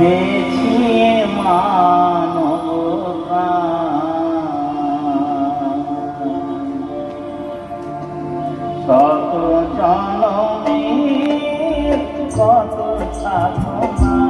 বেছে মানব কত জনমের কত সাধনা।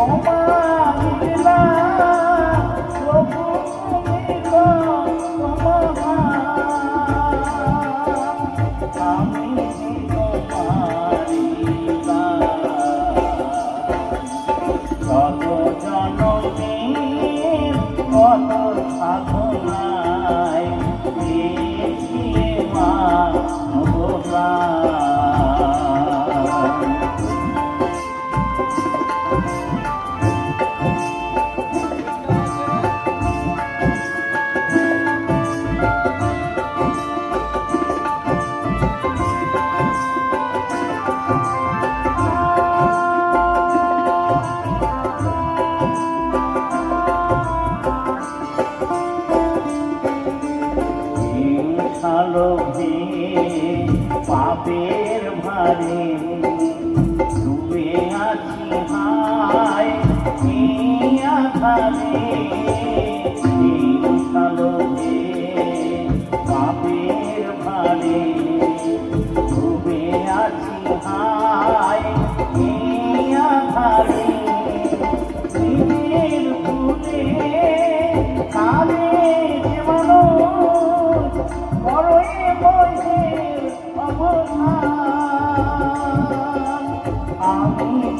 Oh, my. আলো যে পাপের ভারে I'll be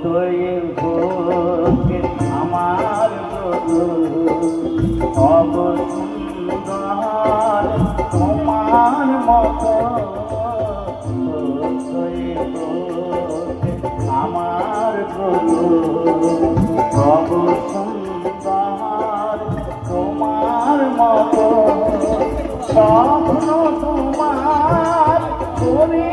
তয়ে উপকে আমার প্রভু অবসুন্দর তোমার মত তয়ে উপকে আমার প্রভু অবসুন্দর তোমার মত স্বপ্ন তোমার করি